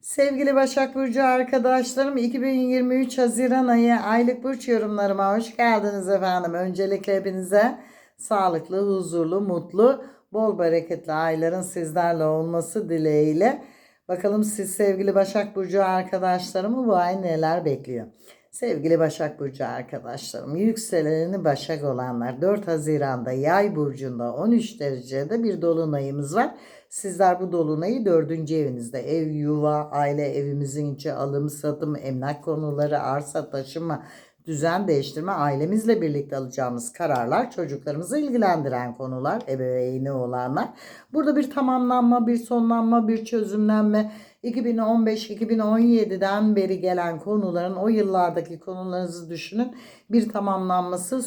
Sevgili Başak Burcu arkadaşlarım 2023 Haziran ayı aylık burç yorumlarıma hoş geldiniz efendim. Öncelikle hepinize sağlıklı, huzurlu, mutlu, bol bereketli ayların sizlerle olması dileğiyle. Bakalım siz sevgili Başak Burcu arkadaşlarımı bu ay neler bekliyor? Sevgili Başak Burcu arkadaşlarım, yükseleni Başak olanlar 4 Haziran'da Yay burcunda 13 derecede bir dolunayımız var. Sizler bu dolunayı 4. evinizde ev, yuva, aile, evimizin içi, alım, satım, emlak konuları, arsa, taşıma, düzen değiştirme, ailemizle birlikte alacağımız kararlar, çocuklarımızı ilgilendiren konular, ebeveyni olanlar. Burada bir tamamlanma, bir sonlanma, bir çözümlenme, 2015-2017'den beri gelen konuların o yıllardaki konularınızı düşünün. Bir tamamlanması,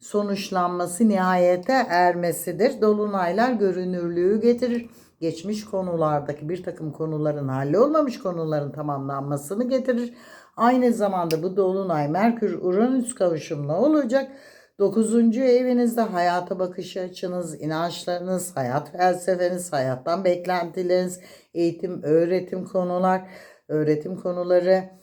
sonuçlanması, nihayete ermesidir. Dolunaylar görünürlüğü getirir. Geçmiş konulardaki bir takım konuların hallolmamış konuların tamamlanmasını getirir. Aynı zamanda bu dolunay Merkür Uranüs kavuşumla olacak. 9. evinizde hayata bakış açınız, inançlarınız, hayat felsefeniz, hayattan beklentileriniz, eğitim, öğretim konular, öğretim konuları,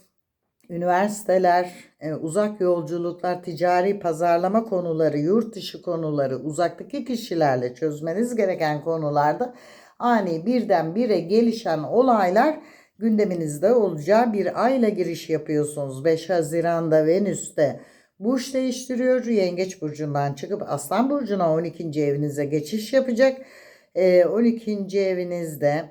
üniversiteler, e, uzak yolculuklar, ticari pazarlama konuları, yurt dışı konuları, uzaktaki kişilerle çözmeniz gereken konularda ani birdenbire gelişen olaylar gündeminizde olacağı bir ayla giriş yapıyorsunuz. 5 Haziran'da Venüs'te burç değiştiriyor. Yengeç burcundan çıkıp Aslan burcuna 12. evinize geçiş yapacak. E, 12. evinizde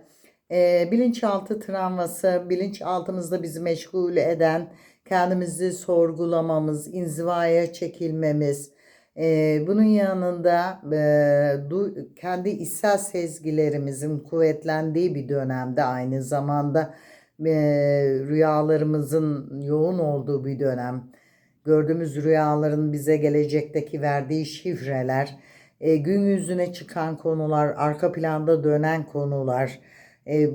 e, bilinçaltı travması, bilinçaltımızda bizi meşgul eden, kendimizi sorgulamamız, inzivaya çekilmemiz, e, bunun yanında e, du, kendi içsel sezgilerimizin kuvvetlendiği bir dönemde aynı zamanda e, rüyalarımızın yoğun olduğu bir dönem, gördüğümüz rüyaların bize gelecekteki verdiği şifreler, e, gün yüzüne çıkan konular, arka planda dönen konular, e,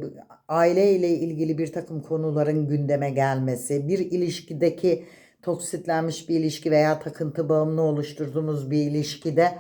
aile ile ilgili bir takım konuların gündeme gelmesi, bir ilişkideki toksitlenmiş bir ilişki veya takıntı bağımlı oluşturduğumuz bir ilişkide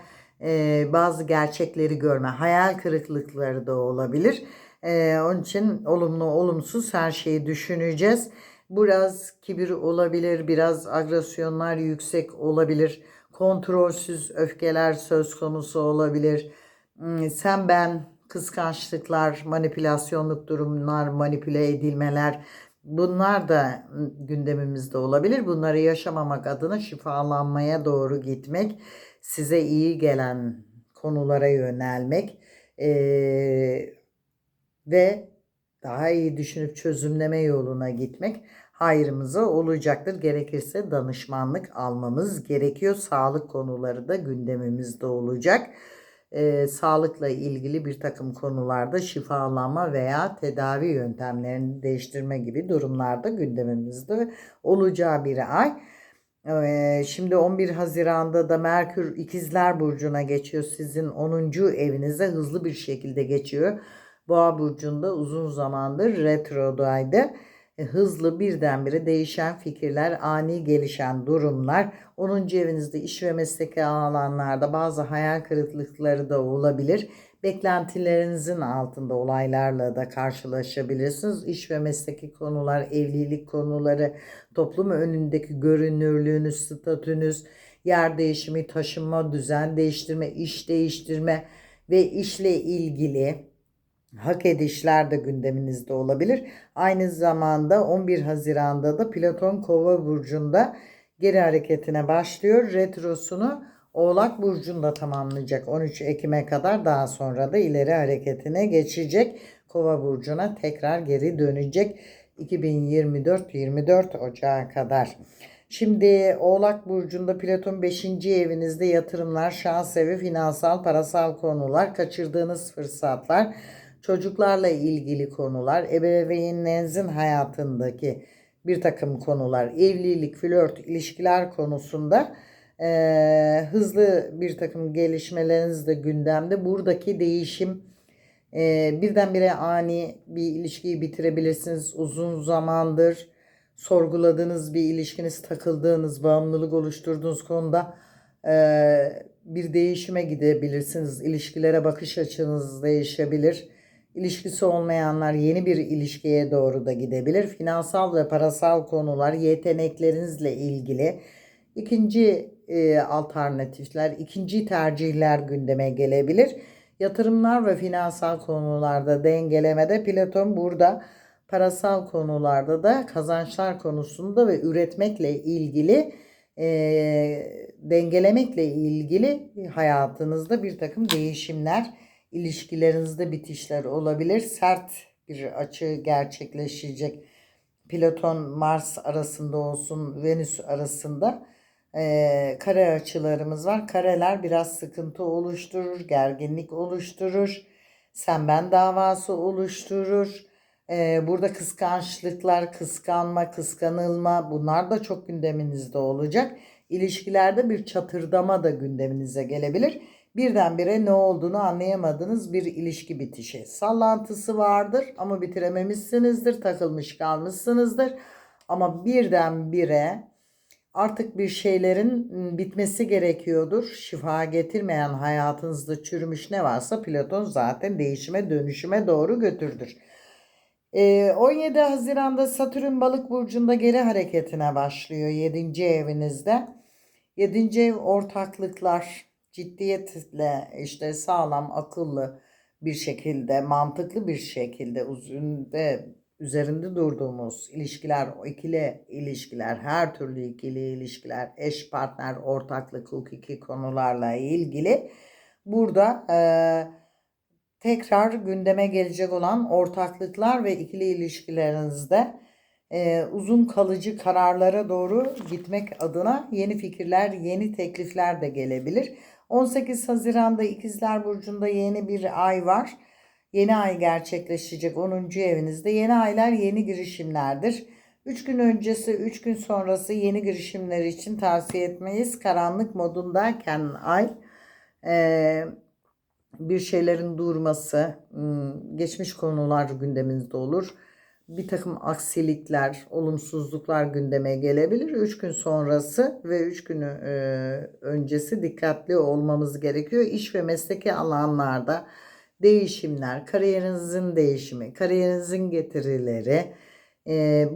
e, bazı gerçekleri görme, hayal kırıklıkları da olabilir. E, onun için olumlu olumsuz her şeyi düşüneceğiz. Biraz kibir olabilir, biraz agresyonlar yüksek olabilir, kontrolsüz öfkeler söz konusu olabilir. Hmm, Sen ben kıskançlıklar, manipülasyonluk durumlar, manipüle edilmeler bunlar da gündemimizde olabilir. Bunları yaşamamak adına şifalanmaya doğru gitmek, size iyi gelen konulara yönelmek eee, ve daha iyi düşünüp çözümleme yoluna gitmek hayrımıza olacaktır. Gerekirse danışmanlık almamız gerekiyor. Sağlık konuları da gündemimizde olacak e, sağlıkla ilgili bir takım konularda şifalanma veya tedavi yöntemlerini değiştirme gibi durumlarda gündemimizde olacağı bir ay. E, şimdi 11 Haziran'da da Merkür İkizler Burcu'na geçiyor. Sizin 10. evinize hızlı bir şekilde geçiyor. Boğa Burcu'nda uzun zamandır retrodaydı hızlı birdenbire değişen fikirler, ani gelişen durumlar, 10. evinizde iş ve mesleki alanlarda bazı hayal kırıklıkları da olabilir. Beklentilerinizin altında olaylarla da karşılaşabilirsiniz. İş ve mesleki konular, evlilik konuları, toplum önündeki görünürlüğünüz, statünüz, yer değişimi, taşınma, düzen değiştirme, iş değiştirme ve işle ilgili hak edişler de gündeminizde olabilir. Aynı zamanda 11 Haziran'da da Platon Kova burcunda geri hareketine başlıyor. Retrosunu Oğlak burcunda tamamlayacak 13 Ekim'e kadar daha sonra da ileri hareketine geçecek. Kova burcuna tekrar geri dönecek 2024-24 Ocağı kadar. Şimdi Oğlak Burcu'nda Platon 5. evinizde yatırımlar, şans evi, finansal, parasal konular, kaçırdığınız fırsatlar, çocuklarla ilgili konular, ebeveynlerinizin hayatındaki bir takım konular, evlilik, flört, ilişkiler konusunda e, hızlı bir takım gelişmeleriniz de gündemde. Buradaki değişim e, birdenbire ani bir ilişkiyi bitirebilirsiniz. Uzun zamandır sorguladığınız bir ilişkiniz, takıldığınız, bağımlılık oluşturduğunuz konuda e, bir değişime gidebilirsiniz. İlişkilere bakış açınız değişebilir İlişkisi olmayanlar yeni bir ilişkiye doğru da gidebilir. Finansal ve parasal konular yeteneklerinizle ilgili. İkinci e, alternatifler, ikinci tercihler gündeme gelebilir. Yatırımlar ve finansal konularda dengelemede Platon burada parasal konularda da kazançlar konusunda ve üretmekle ilgili e, dengelemekle ilgili hayatınızda bir takım değişimler, ilişkilerinizde bitişler olabilir. Sert bir açı gerçekleşecek. Platon Mars arasında olsun Venüs arasında e, kare açılarımız var. Kareler biraz sıkıntı oluşturur, gerginlik oluşturur, sen ben davası oluşturur. E, burada kıskançlıklar, kıskanma, kıskanılma bunlar da çok gündeminizde olacak. İlişkilerde bir çatırdama da gündeminize gelebilir. Birdenbire ne olduğunu anlayamadığınız bir ilişki bitişi. Sallantısı vardır ama bitirememişsinizdir, takılmış kalmışsınızdır. Ama birdenbire artık bir şeylerin bitmesi gerekiyordur. Şifa getirmeyen hayatınızda çürümüş ne varsa Platon zaten değişime dönüşüme doğru götürdür. 17 Haziran'da Satürn balık burcunda geri hareketine başlıyor 7. evinizde. 7. ev ortaklıklar, ciddiyetle işte sağlam, akıllı bir şekilde, mantıklı bir şekilde üzerinde, üzerinde durduğumuz ilişkiler, ikili ilişkiler, her türlü ikili ilişkiler, eş partner, ortaklık, hukuki konularla ilgili burada eee tekrar gündeme gelecek olan ortaklıklar ve ikili ilişkilerinizde e, uzun kalıcı kararlara doğru gitmek adına yeni fikirler, yeni teklifler de gelebilir. 18 Haziran'da İkizler Burcu'nda yeni bir ay var. Yeni ay gerçekleşecek 10. evinizde. Yeni aylar yeni girişimlerdir. 3 gün öncesi, 3 gün sonrası yeni girişimler için tavsiye etmeyiz. Karanlık modundayken ay e, bir şeylerin durması, geçmiş konular gündeminizde olur. Bir takım aksilikler, olumsuzluklar gündeme gelebilir. Üç gün sonrası ve üç günü öncesi dikkatli olmamız gerekiyor. İş ve mesleki alanlarda değişimler, kariyerinizin değişimi, kariyerinizin getirileri,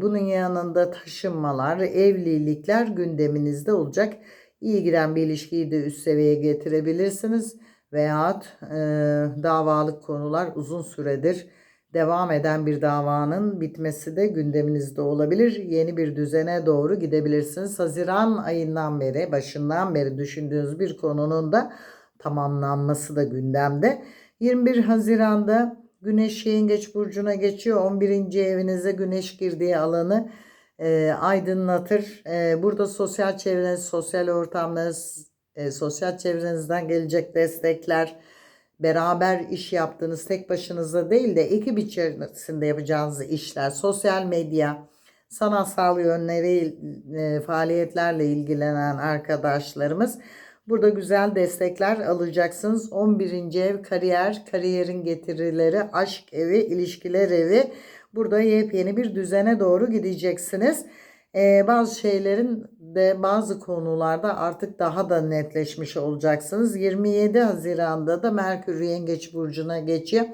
bunun yanında taşınmalar, evlilikler gündeminizde olacak. İyi giden bir ilişkiyi de üst seviyeye getirebilirsiniz veyahut e, davalık konular uzun süredir devam eden bir davanın bitmesi de gündeminizde olabilir. Yeni bir düzene doğru gidebilirsiniz. Haziran ayından beri, başından beri düşündüğünüz bir konunun da tamamlanması da gündemde. 21 Haziran'da Güneş Yengeç Burcu'na geçiyor. 11. evinize Güneş girdiği alanı e, aydınlatır. E, burada sosyal çevreniz, sosyal ortamlarınız, e, sosyal çevrenizden gelecek destekler, beraber iş yaptığınız tek başınıza değil de ekip içerisinde yapacağınız işler, sosyal medya, sanatsal yönleri, e, faaliyetlerle ilgilenen arkadaşlarımız burada güzel destekler alacaksınız. 11. ev kariyer, kariyerin getirileri, aşk evi, ilişkiler evi. Burada yepyeni bir düzene doğru gideceksiniz. Ee, bazı şeylerin de bazı konularda artık daha da netleşmiş olacaksınız. 27 Haziran'da da Merkür Yengeç Burcu'na geçiyor.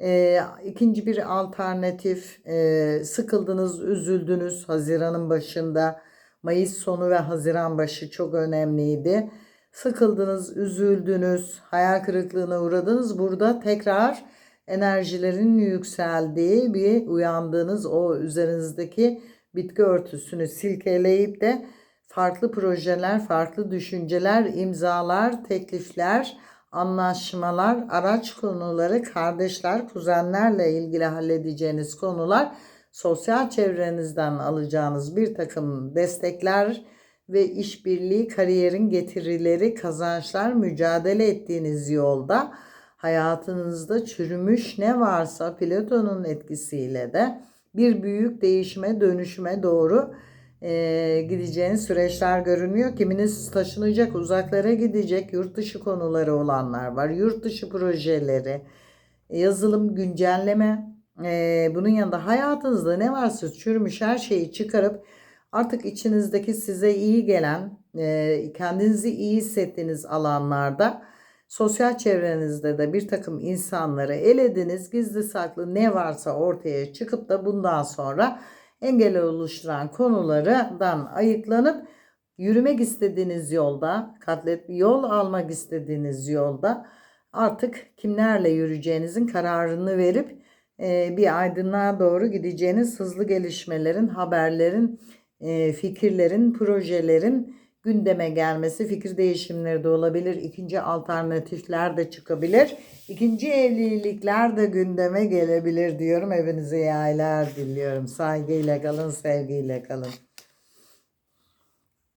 E, ikinci bir alternatif e, sıkıldınız, üzüldünüz Haziran'ın başında. Mayıs sonu ve Haziran başı çok önemliydi. Sıkıldınız, üzüldünüz, hayal kırıklığına uğradınız. Burada tekrar enerjilerin yükseldiği bir uyandığınız o üzerinizdeki bitki örtüsünü silkeleyip de farklı projeler, farklı düşünceler, imzalar, teklifler, anlaşmalar, araç konuları, kardeşler, kuzenlerle ilgili halledeceğiniz konular, sosyal çevrenizden alacağınız bir takım destekler ve işbirliği, kariyerin getirileri, kazançlar, mücadele ettiğiniz yolda hayatınızda çürümüş ne varsa Platon'un etkisiyle de bir büyük değişime, dönüşüme doğru e, gideceğiniz süreçler görünüyor. Kiminiz taşınacak, uzaklara gidecek, yurt dışı konuları olanlar var. Yurt dışı projeleri, yazılım, güncelleme. E, bunun yanında hayatınızda ne varsa çürümüş her şeyi çıkarıp artık içinizdeki size iyi gelen, e, kendinizi iyi hissettiğiniz alanlarda Sosyal çevrenizde de bir takım insanları elediniz, gizli saklı ne varsa ortaya çıkıp da bundan sonra engel oluşturan konulardan ayıklanıp yürümek istediğiniz yolda, katlet yol almak istediğiniz yolda artık kimlerle yürüyeceğinizin kararını verip e, bir aydınlığa doğru gideceğiniz hızlı gelişmelerin, haberlerin, e, fikirlerin, projelerin gündeme gelmesi, fikir değişimleri de olabilir, ikinci alternatifler de çıkabilir, ikinci evlilikler de gündeme gelebilir diyorum. Hepinize iyi aylar diliyorum. Saygıyla kalın, sevgiyle kalın.